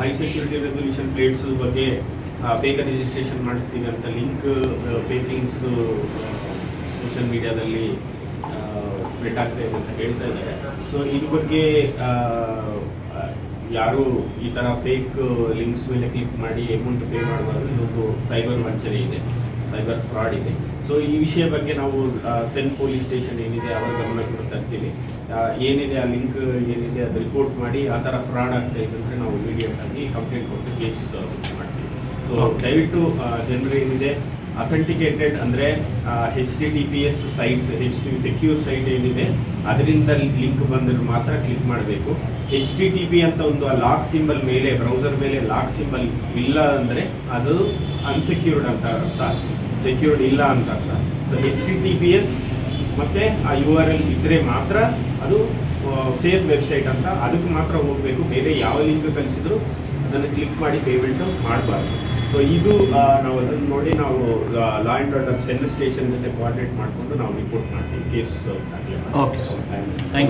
High security resolution plates ಬಗ್ಗೆ ಬೇಗ registration ಮಾಡಿಸ್ತೀವಿ ಅಂತ ಲಿಂಕ್ ಫೇಕ್ ಲಿಂಕ್ಸ್ ಸೋಷಿಯಲ್ ಮೀಡಿಯಾದಲ್ಲಿ ಸ್ಪ್ರೆಡ್ ಆಗ್ತಾ ಇದೆ ಅಂತ ಹೇಳ್ತಾ ಇದ್ದಾರೆ. ಸೊ ಇದ್ರ ಬಗ್ಗೆ ಯಾರು ಈ ಥರ ಫೇಕ್ ಲಿಂಕ್ಸ್ ಮೇಲೆ ಕ್ಲಿಕ್ ಮಾಡಿ ಅಮೌಂಟ್ ಪೇ ಮಾಡಬಾರ್ದು ಇದೊಂದು ಸೈಬರ್ ವಂಚನೆ ಇದೆ ಸೈಬರ್ ಫ್ರಾಡ್ ಇದೆ. ಸೊ ಈ ವಿಷಯ ಬಗ್ಗೆ ನಾವು ಸೆನ್ ಪೊಲೀಸ್ ಸ್ಟೇಷನ್ ಏನಿದೆ ಅವರ ಗಮನಕ್ಕೆ ಕೂಡ ತರ್ತೀವಿ ಏನಿದೆ ಆ ಲಿಂಕ್ ಏನಿದೆ ಅದು ರಿಪೋರ್ಟ್ ಮಾಡಿ ಆ ಥರ ಫ್ರಾಡ್ ಆಗ್ತಾ ಇದೆ ಅಂದರೆ ನಾವು ಇಮಿಡಿಯೇಟ್ ಆಗಿ ಕಂಪ್ಲೇಂಟ್ ಕೊಟ್ಟು ಕೇಸ್ ಮಾಡ್ತೀವಿ. ಸೊ ದಯವಿಟ್ಟು ಜನರು ಏನಿದೆ ಅಥೆಂಟಿಕೇಟೆಡ್ ಅಂದರೆ H D T P S sites H D secure site ಏನಿದೆ, ಅದರಿಂದ ಲಿಂಕ್ ಬಂದರೆ ಮಾತ್ರ ಕ್ಲಿಕ್ ಮಾಡಬೇಕು. ಎಚ್ ಡಿ ಟಿ ಪಿ ಅಂತ ಒಂದು ಲಾಕ್ ಸಿಂಬಲ್ ಮೇಲೆ ಬ್ರೌಸರ್ ಮೇಲೆ ಲಾಕ್ ಸಿಂಬಲ್ ಇಲ್ಲ ಅಂದರೆ ಅದು ಅನ್ಸೆಕ್ಯೂರ್ಡ್ ಅಂತ ಅರ್ಥ. ಸೆಕ್ಯೂರ್ಡ್ ಇಲ್ಲ ಅಂತ ಅರ್ಥ. So H D T P S ಮತ್ತು ಆ ಯು ಆರ್ ಎಲ್ ಇದ್ದರೆ ಮಾತ್ರ ಅದು ಸೇಫ್ ವೆಬ್ಸೈಟ್ ಅಂತ ಅದಕ್ಕೆ ಮಾತ್ರ ಹೋಗಬೇಕು. ಬೇರೆ ಯಾವ ಲಿಂಕ್ ಕಲಿಸಿದ್ರು ಅದನ್ನು ಕ್ಲಿಕ್ ಮಾಡಿ ಪೇಮೆಂಟು ಮಾಡಬಾರ್ದು. ಸೊ ಇದು ನಾವು ಅದನ್ನು ನಾವು law and order cell station ಜೊತೆ ಕೋಆರ್ಡಿನೇಟ್ ಮಾಡಿಕೊಂಡು ನಾವು ರಿಪೋರ್ಟ್ ಮಾಡ್ತೀವಿ case okay sir thank you